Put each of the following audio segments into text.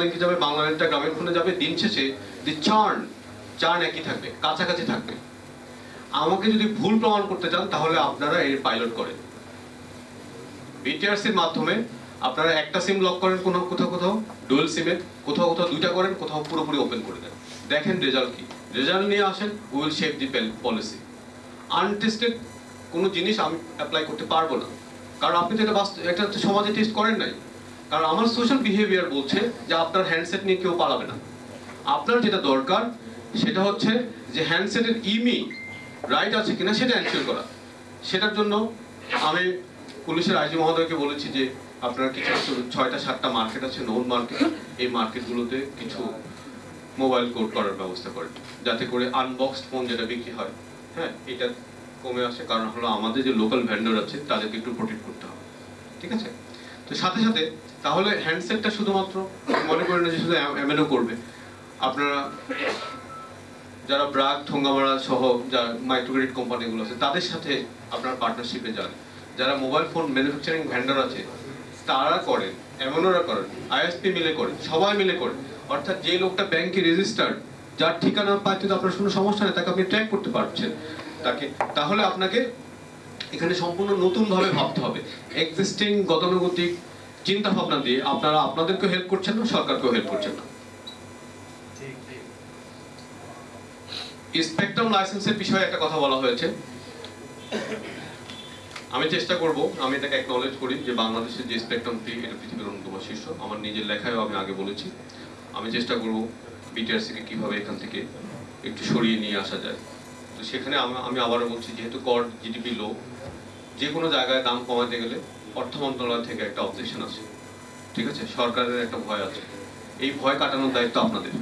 বাংলালিংকে যাবে বাংলালিংকটা গ্রামীণ ফোনে যাবে, দিন শেষে দি চার্ন চার্ন একই থাকবে, কাছাকাছি থাকবে। আমাকে যদি ভুল প্রমাণ করতে চান, তাহলে আপনারা এর পাইলট করেন। বিটিআরসির মাধ্যমে আপনারা একটা সিম লক করেন কোনো কোথাও কোথাও ডুয়েল সিমে কোথাও কোথাও দুইটা করেন, কোথাও পুরোপুরি ওপেন করে দেন। দেখেন রেজাল্ট কি। রেজাল্ট নিয়ে আসেন will shape the policy untested কোনো জিনিস আমি অ্যাপ্লাই করতে পারব না। কারণ আপনি তো এটা বাস্তব এটা সমাজে টেস্ট করেন নাই। কারণ আমার সোশ্যাল বিহেভিয়ার বলছে যে আপনার হ্যান্ডসেট নিয়ে কেউ পালাবে না। আপনার যেটা দরকার সেটা হচ্ছে যে হ্যান্ডসেটের ইমি রাইট আছে কিনা সেটা এনশিওর করা। সেটার জন্য আমি পুলিশের আইজি মহোদয়কে বলেছি যে আপনার কিছু ছয়টা, সাতটা মার্কেট আছে নোন মার্কেট এই মার্কেটগুলোতে কিছু মোবাইল কোড করার ব্যবস্থা করেন। যাতে করে আনবক্সড ফোন যেটা বিক্রি হয় হ্যাঁ এটা কমে আসে। কারণ হলো আমাদের যে লোকাল ভেন্ডর আছে, তাদেরকে একটু প্রোটেক্ট করতে হবে। ঠিক আছে? সাথে সাথে তাহলে হ্যান্ডসেটটা শুধুমাত্র মনে করেন যে শুধু এমএনও করবে। আপনারা যারা ব্রাক ঠোঙ্গামারা সহ যা মাইক্রোক্রেডিট কোম্পানিগুলো আছে, তাদের সাথে আপনার পার্টনারশিপে যান। যারা মোবাইল ফোন ম্যানুফ্যাকচারিং ভেন্ডর আছে, তারা করেন, এমনরা করেন আইএসপি মিলে করেন, সবাই মিলে করেন। অর্থাৎ যে লোকটা ব্যাংকে রেজিস্টার্ড যার ঠিকানা পাইতে তো আপনার কোনো সমস্যা নেই, তাকে আপনি ট্র্যাক করতে পারছেন। তাকে, তাহলে আপনাকে এখানে সম্পূর্ণ নতুনভাবে ভাবতে হবে। এক্সিস্টিং গতানুগতিক চিন্তা ভাবনা দিয়ে আপনারা আপনাদেরকেও হেল্প করছেন না সরকারকেও হেল্প করছেন না? স্পেকট্রাম লাইসেন্সের বিষয়ে একটা কথা বলা হয়েছে। আমি চেষ্টা করব আমি এটাকে অ্যাকনলেজ করি যে বাংলাদেশের যে স্পেকট্রাম ফ্রি এটা পৃথিবীর অন্যতম শীর্ষ। আমার নিজের লেখায়ও আমি আগে বলেছি। আমি চেষ্টা করব বিটিআরসিকে কীভাবে এখান থেকে একটু সরিয়ে নিয়ে আসা যায়। তো সেখানে আমি- আমি আবারও বলছি যেহেতু কর জিডিপি লো যে কোনো জায়গায় দাম কমাতে গেলে অর্থ মন্ত্রণালয় থেকে একটা অবজেকশন আছে। ঠিক আছে? সরকারের একটা ভয় আছে। এই ভয় কাটানোর দায়িত্ব আপনাদের।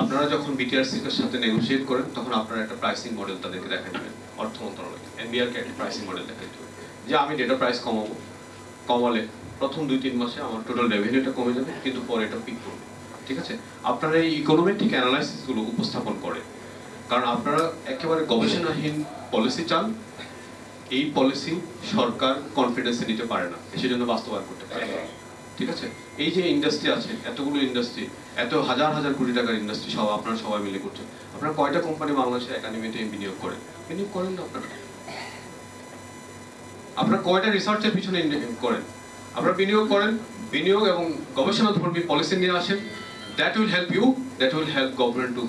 আপনারা যখন বিটিআরসির সাথে নেগোসিয়েট করেন, তখন আপনারা একটা প্রাইসিং মডেল তাদেরকে দেখা দেবেন অর্থ মন্ত্রণালয়। এনবিআরকে একটা প্রাইসিং মডেল দেখা দেবেন যে আমি ডেটা প্রাইস কমাবো। কমালে প্রথম দুই তিন মাসে আমার টোটাল রেভিনিউটা কমে যাবে, কিন্তু পরে এটা পিক করবে। ঠিক আছে? আপনারা এই ইকোনমিক অ্যানালাইসিসগুলো উপস্থাপন করে কারণ আপনারা একেবারে গবেষণাহীন পলিসি চান এই পলিসি সরকার কনফিডেন্সে নিতে পারে না। সেজন্য বাস্তবায়ন করতে পারে। ঠিক আছে? এই যে ইন্ডাস্ট্রি আছে, এতগুলো ইন্ডাস্ট্রি এত হাজার হাজার কোটি টাকার ইন্ডাস্ট্রি সব আপনারা সবাই মিলে করছেন আপনারা কয়টা কোম্পানি বাংলাদেশের একাডেমিতে বিনিয়োগ করেন? বিনিয়োগ করেন না আপনারা? আপনারা কয়টা রিসার্চের পিছনে করেন? আপনারা বিনিয়োগ করেন, বিনিয়োগ এবং গবেষণা ধর্মী পলিসি নিয়ে আসেন। That will help you that will help government to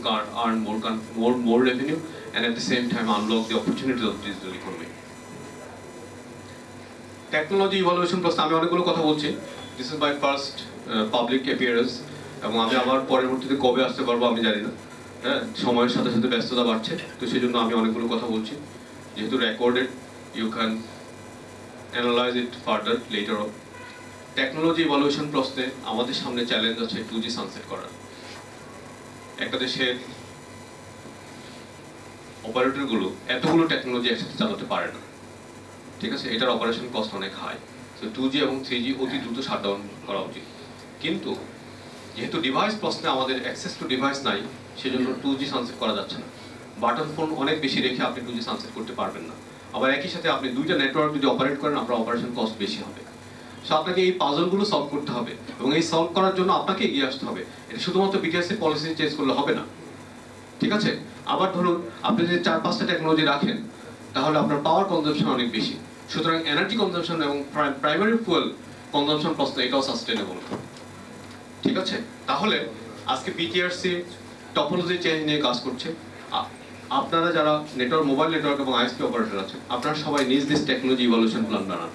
earn more more more revenue and at the same time unlock the opportunities of digital economy technology evolution প্রশ্নে আমি অনেকগুলো কথা বলছি। This is my first public appearance এবং আমি আবার পরবর্তীতে কবে আসতে পারব আমি জানি না। হ্যাঁ সময়ের সাথে সাথে ব্যস্ততা বাড়ছে, তো সেই জন্য আমি অনেকগুলো কথা বলছি। যেহেতু recorded you can analyse it further later of technology evolution প্রশ্নে আমাদের সামনে চ্যালেঞ্জ আছে টু জি সানসেট করার। একটা দেশের অপারেটরগুলো এতগুলো টেকনোলজি একসাথে চালাতে পারে না। ঠিক আছে? এটার অপারেশন কস্ট অনেক হাই তো টু জি এবং থ্রি জি অতি দ্রুত শাটডাউন করা উচিত। কিন্তু যেহেতু ডিভাইস প্রশ্নে আমাদের অ্যাক্সেস টু ডিভাইস নাই সেজন্য টু জি সানসেট করা যাচ্ছে না। বাটন ফোন অনেক বেশি রেখে আপনি টু জি সানসেট করতে পারবেন না। আবার একই সাথে আপনি দুইটা নেটওয়ার্ক যদি অপারেট করেন আপনার অপারেশন কস্ট বেশি হবে। সো আপনাকে এই পাজলগুলো সলভ করতে হবে এবং এই সলভ করার জন্য আপনাকে এগিয়ে আসতে হবে। এটা শুধুমাত্র বিটিএসসি পলিসি চেঞ্জ করলে হবে না। ঠিক আছে? আবার ধরুন আপনি যদি চার পাঁচটা টেকনোলজি রাখেন তাহলে আপনার পাওয়ার কনজাম্পশন অনেক বেশি। সুতরাং এনার্জি কনজাম্পশন এবং প্রাইমারি ফুয়েল কনজাম্পশন প্রশ্ন এটাও সাস্টেনেবল ঠিক আছে? তাহলে আজকে বিটিআরসি টপোলজি চেঞ্জ নিয়ে কাজ করছে। আপনারা যারা নেটওয়ার্ক মোবাইল নেটওয়ার্ক এবং আইএসপি অপারেটর আছেন, আপনারা সবাই নিজ নিজ টেকনোলজি ইভলিউশন প্ল্যান বানান,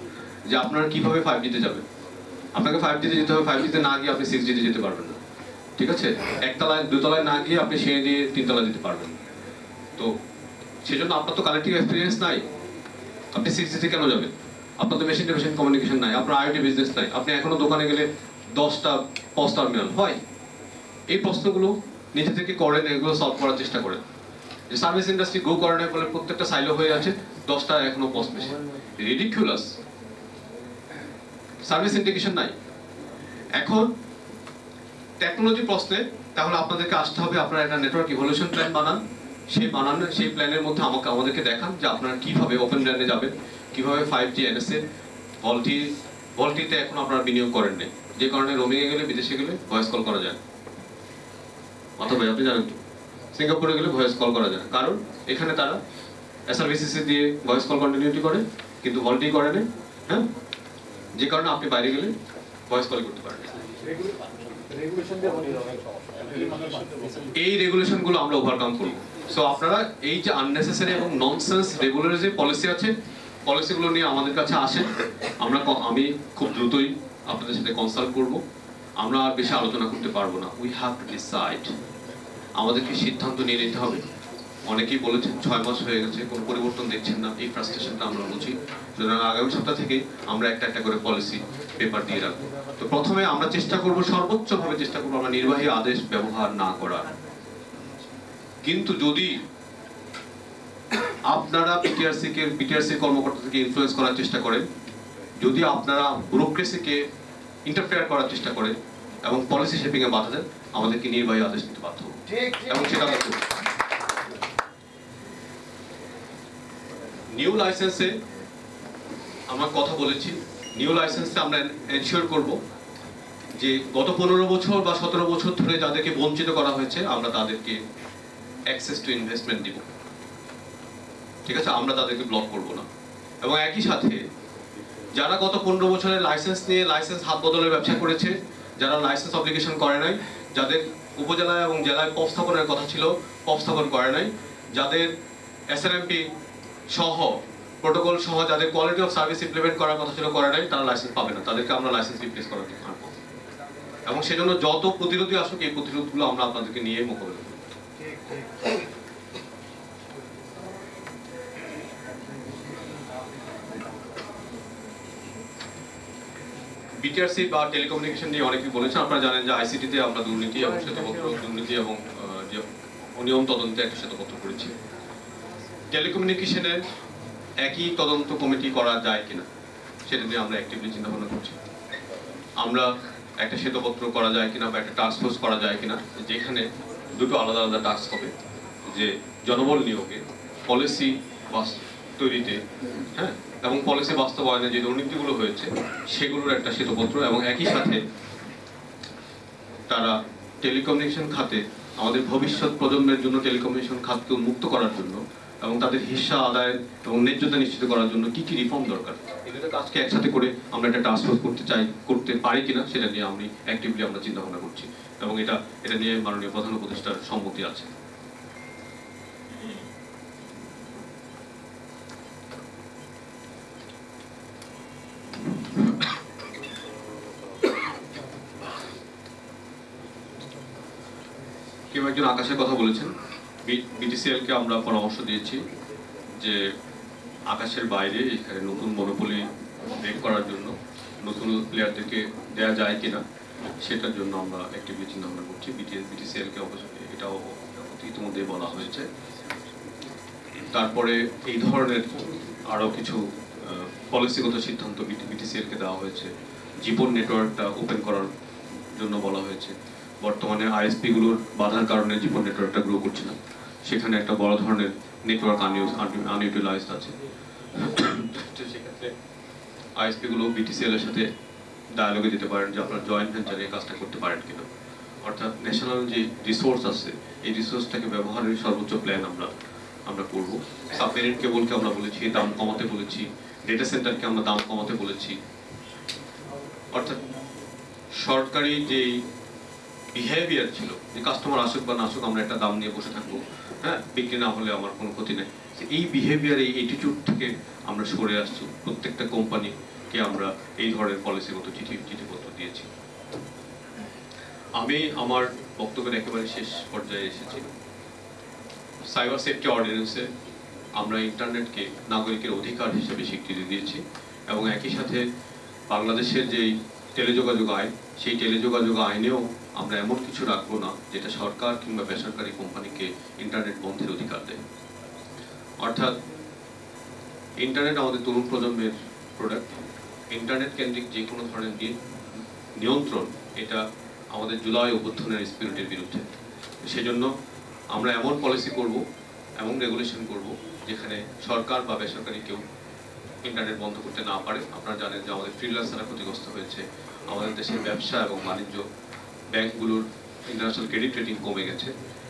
যে আপনারা কীভাবে ফাইভ জিতে যাবেন। আপনাকে ফাইভ জিতে যেতে হবে ফাইভ জিতে না গিয়ে আপনি সিক্স জিতে যেতে পারবেন না। ঠিক আছে? একতলায়, দুতলায় না গিয়ে আপনি সিঁড়ি দিয়ে তিনতলায় যেতে পারবেন তো সেজন্য আপনার তো কালেক্টিভ এক্সপিরিয়েন্স নাই। আপনি জিতে কেন যাবেন? আপনার তো মেশিন টু মেশিন কমিউনিকেশন নাই, আপনার আইওটি বিজনেস নাই। আপনি এখনও দোকানে গেলে দশটা পস টার্মিনাল হয়? এই প্রশ্নগুলো নিজে থেকে করেন, এগুলো সলভ করার চেষ্টা করেন। যে সার্ভিস ইন্ডাস্ট্রি গ্রো করানোর ফলে প্রত্যেকটা সাইলো হয়ে আছে, দশটা এখনও POS machine ridiculous service indication নাই। এখন টেকনোলজি প্রশ্নে তাহলে আপনাদেরকে আসতে হবে, আপনারা একটা নেটওয়ার্ক ইভলিউশন প্ল্যান বানান। সেই বানান সেই প্ল্যানের মধ্যে আমাকে আমাদেরকে দেখান যে আপনারা কীভাবে ওপেন ল্যান্ডে যাবেন কীভাবে ফাইভ জি এনএসএ ভলটি ভল্টিতে এখন আপনারা বিনিয়োগ করেন নাই। যে কারণে রোমিংয়ে গেলে বিদেশে গেলে ভয়েস কল করা যায় না। অথবা আপনি জানেন তো সিঙ্গাপুরে গেলে ভয়েস কল করা যায় কারণ এখানে তারা এসআরবিসিসি দিয়ে ভয়েস কল কন্টিনিউটি করে কিন্তু ভল্টি করে না হ্যাঁ? যে কারণে আপনি বাইরে গেলে ভয়েস কল করতে পারেন এই রেগুলেশনগুলো আমরা ওভারকাম করব। সো আপনারা এই যে আননেসেসারি এবং ননসেন্স রেগুলার যে পলিসি আছে পলিসিগুলো নিয়ে আমাদের কাছে আসেন। আমরা আমি খুব দ্রুতই আপনাদের সাথে কনসাল্ট করব। আমরা আর বেশি আলোচনা করতে পারব না। উই হ্যাভ টু ডিসাইড আমাদেরকে সিদ্ধান্ত নিয়ে নিতে হবে। অনেকেই বলেছেন, ছয় মাস হয়ে গেছে, কোনো পরিবর্তন দেখছেন না। এই ফ্রাস্ট্রেশনটা আমরা বুঝি। সুতরাং আগামী সপ্তাহ থেকে আমরা একটা একটা করে পলিসি পেপার দিয়ে রাখব। তো প্রথমে আমরা চেষ্টা করব সর্বোচ্চভাবে চেষ্টা করব আমরা নির্বাহী আদেশ ব্যবহার না করার। কিন্তু যদি আপনারা বিটিআরসি কে বিটিআরসি কর্মকর্তা থেকে ইনফ্লুয়েন্স করার চেষ্টা করেন যদি আপনারা ব্যুরোক্রেসিকে ইন্টারফেয়ার করার চেষ্টা করেন এবং পলিসি শেপিং এ বাধা দেন আমাদেরকে নির্বাহী আদেশ নিতে বাধ্য এবং সেটা। নিউ লাইসেন্সে আমরা কথা বলেছি। নিউ লাইসেন্সে আমরা এনশিওর করব যে গত পনেরো বছর বা সতেরো বছর ধরে যাদেরকে বঞ্চিত করা হয়েছে আমরা তাদেরকে অ্যাক্সেস টু ইনভেস্টমেন্ট দিব। ঠিক আছে? আমরা তাদেরকে ব্লক করব না। এবং একই সাথে যারা গত পনেরো বছরের লাইসেন্স নিয়ে লাইসেন্স হাত বদলের ব্যবসা করেছে, যারা লাইসেন্স অ্যাপ্লিকেশন করে নাই, যাদের উপজেলায় এবং জেলায় পপ স্থাপনের কথা ছিল, পপ স্থাপন করে নাই, যাদের এসএনএমপি সহ প্রোটোকল সহ যাদের কোয়ালিটি অফ সার্ভিস ইমপ্লিমেন্ট করার কথা ছিল, করে নাই, তারা লাইসেন্স পাবে না। তাদেরকে আমরা লাইসেন্স রিপ্লেস করার জন্য এবং সেজন্য যত প্রতিরোধী আসুক, এই প্রতিরোধগুলো আমরা আপনাদেরকে নিয়ে মোকাবেলা বিটিআরসি বা টেলিকমিউনিকেশন নিয়ে অনেকেই বলেছেন আপনারা জানেন যে আইসিটিতে আমরা দুর্নীতি, এবং শ্বেতপত্র দুর্নীতি, এবং যে অনিয়ম তদন্তে একটা শ্বেতপত্র করেছি। টেলিকমিউনিকেশনের একই তদন্ত কমিটি করা যায় কিনা, সেটা নিয়ে আমরা অ্যাক্টিভলি চিন্তা ভাবনা করছি। আমরা একটা শ্বেতপত্র করা যায় কিনা বা একটা টাস্ক ফোর্স করা যায় কিনা, যেখানে দুটো আলাদা আলাদা টাস্ক হবে, যে জনবল নিয়োগে পলিসি তৈরিতে হ্যাঁ এবং পলিসি বাস্তবায়নে যে দুর্নীতিগুলো হয়েছে, সেগুলোর একটা শ্বেতপত্র এবং একই সাথে তারা টেলিকমিউনিকেশন খাতে আমাদের ভবিষ্যৎ প্রজন্মের জন্য টেলিকমিউনিকেশন খাতকে উন্মুক্ত করার জন্য এবং তাদের হিস্সা আদায় এবং ন্যায্যতা নিশ্চিত করার জন্য কি কি রিফর্ম দরকার। দুটো কাজকে একসাথে করে আমরা একটা টাস্ক করতে চাই, করতে পারি কিনা, সেটা নিয়ে আমি অ্যাক্টিভলি আমরা চিন্তা ভাবনা করছি। এবং এটা এটা নিয়ে মাননীয় প্রধান উপদেষ্টার সম্মতি আছে। কেউ একজন আকাশের কথা বলেছেন। বিটিসিএল কে আমরা পরামর্শ দিয়েছি যে আকাশের বাইরে এখানে নতুন মনোপলি ব্রেক করার জন্য নতুন প্লেয়ারদেরকে দেওয়া যায় কিনা। সেটার জন্য আমরা অ্যাক্টিভলি চিন্তা ভাবনা করছি বিটিএস বিটিসিএল কে অবশ্যই এটাও ইতিমধ্যে বলা হয়েছে। তারপরে এই ধরনের আরও কিছু পলিসিগত সিদ্ধান্ত বিটিসিএল কে দেওয়া হয়েছে। জীবন নেটওয়ার্কটা ওপেন করার জন্য বলা হয়েছে। বর্তমানে আইএসপি গুলোর বাধার কারণে জীবন নেটওয়ার্কটা গ্রো করছে না। সেখানে একটা বড় ধরনের নেটওয়ার্ক আনইউটিলাইজড আছে। সেক্ষেত্রে আইএসপিগুলো বিটিসিএল এর সাথে ডায়ালগে দিতে পারেন যে আপনারা জয়েন্ট ভেঞ্চারে এই কাজটা করতে পারেন কিনা। অর্থাৎ ন্যাশনাল যে রিসোর্স আছে, এই রিসোর্সটাকে ব্যবহারের সর্বোচ্চ প্ল্যান আমরা আমরা করব। সাবমেরিন কেবলকে আমরা বলেছি, দাম কমাতে বলেছি ডেটা সেন্টারকে আমরা দাম কমাতে বলেছি। অর্থাৎ সরকারি যেই বিহেভিয়ার ছিল, যে কাস্টমার আসুক বা না আসুক, আমরা একটা দাম নিয়ে বসে থাকব। হ্যাঁ? বিক্রি না হলে আমার কোনো ক্ষতি নেই। এই বিহেভিয়ার এই অ্যাটিটিউড থেকে আমরা সরে আসছি প্রত্যেকটা কোম্পানিকে আমরা এই ধরনের পলিসিগত চিঠি চিঠিপত্র দিয়েছি। আমি আমার বক্তব্যের একেবারে শেষ পর্যায়ে এসেছি। সাইবার সেফটি অর্ডিন্যান্সে আমরা ইন্টারনেটকে নাগরিকের অধিকার হিসেবে স্বীকৃতি দিয়েছি এবং একই সাথে বাংলাদেশের যেই টেলিযোগাযোগ আইন, সেই টেলিযোগাযোগ আইনেও আমরা এমন কিছু রাখব না যেটা সরকার কিংবা বেসরকারি কোম্পানিকে ইন্টারনেট বন্ধের অধিকার দেয়। অর্থাৎ ইন্টারনেট আমাদের তরুণ প্রজন্মের প্রোডাক্ট ইন্টারনেট কেন্দ্রিক যে কোনো ধরনের নিয়ন্ত্রণ, এটা আমাদের জুলাই অভ্যুত্থানের স্পিরিটের বিরুদ্ধে। সেজন্য আমরা এমন পলিসি করব, এমন রেগুলেশন করব, যেখানে সরকার বা বেসরকারি কেউ ইন্টারনেট বন্ধ করতে না পারে। আপনারা জানেন যে আমাদের ফ্রিল্যান্সাররা ক্ষতিগ্রস্ত হয়েছে। আমাদের দেশের ব্যবসা এবং বাণিজ্য ব্যাংকগুলোর ইন্টারন্যাশনাল ক্রেডিট রেটিং কমে গেছে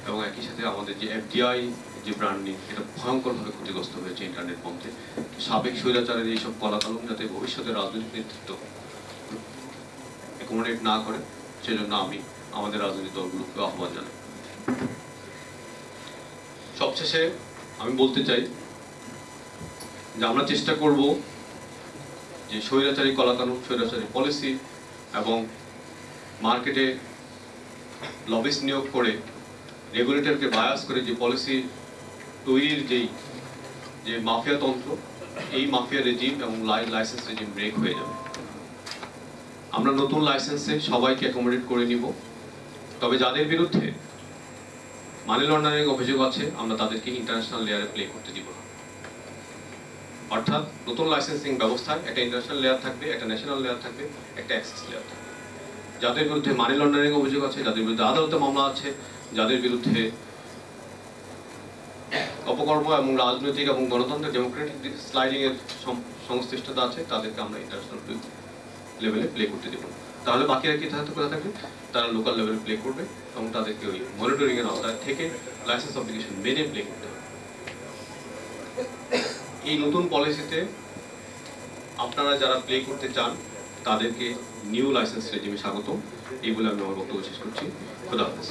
এবং একই সাথে আমাদের যে এফডিআই যে ব্র্যান্ডিং এটা ভয়ঙ্করভাবে ক্ষতিগ্রস্ত হয়েছে ইন্টারনেট বন্ধে সাবেক স্বৈরাচারের এইসব কলাকলম যাতে ভবিষ্যতে রাজনৈতিক নেতৃত্ব অ্যাকোমোডেট না করে, সেজন্য আমি আমাদের রাজনৈতিক দলগুলোকে আহ্বান জানাই। সবশেষে আমি বলতে চাই যে আমরা চেষ্টা করব যে স্বৈরাচারী কলাকানুন, স্বৈরাচারী পলিসি এবং মার্কেটে লবিস নিয়োগ করে রেগুলেটরকে বায়াস করে যে পলিসি তৈরির যেই, যে মাফিয়া তন্ত্র, এই মাফিয়া রেজিম এবং লাইসেন্স রেজিম ব্রেক হয়ে যাবে। আমরা নতুন লাইসেন্সে সবাইকে অ্যাকোমোডেট করে নিব। তবে যাদের বিরুদ্ধে মানি লন্ডারিং অভিযোগ আছে, আমরা তাদেরকে ইন্টারন্যাশনাল লেয়ারে প্লে করতে দিব না। অর্থাৎ নতুন লাইসেন্সিং ব্যবস্থায় একটা ইন্টারন্যাশনাল লেয়ার থাকবে, একটা ন্যাশনাল লেয়ার থাকবে, একটা অ্যাক্সেস লেয়ার থাকবে। যাদের বিরুদ্ধে মানি লন্ডারিং অভিযোগ আছে, যাদের বিরুদ্ধে আদালতে মামলা আছে, যাদের বিরুদ্ধে অপকর্ম এবং রাজনৈতিক এবং গণতন্ত্রের ডেমোক্রেটিক স্লাইডিং এর সংশ্লিষ্টতা আছে, তাদেরকে আমরা ইন্টারন্যাশনাল লেভেলে প্লে করতে দেবো। তাহলে বাকিরা কি থাকতে কোথা থাকবে? তারা লোকাল লেভেলে প্লে করবে এবং তাদেরকে ওই মনিটরিং এর আওতায় থেকে লাইসেন্স অ্যাপ্লিকেশন মেনে প্লে করতে হবে। এই নতুন পলিসিতে আপনারা যারা প্লে করতে চান, তাদেরকে নিউ লাইসেন্স রেজিমে স্বাগতম। এই বলে আমি আমার বক্তব্য শেষ করছি। খোদা হাফেজ।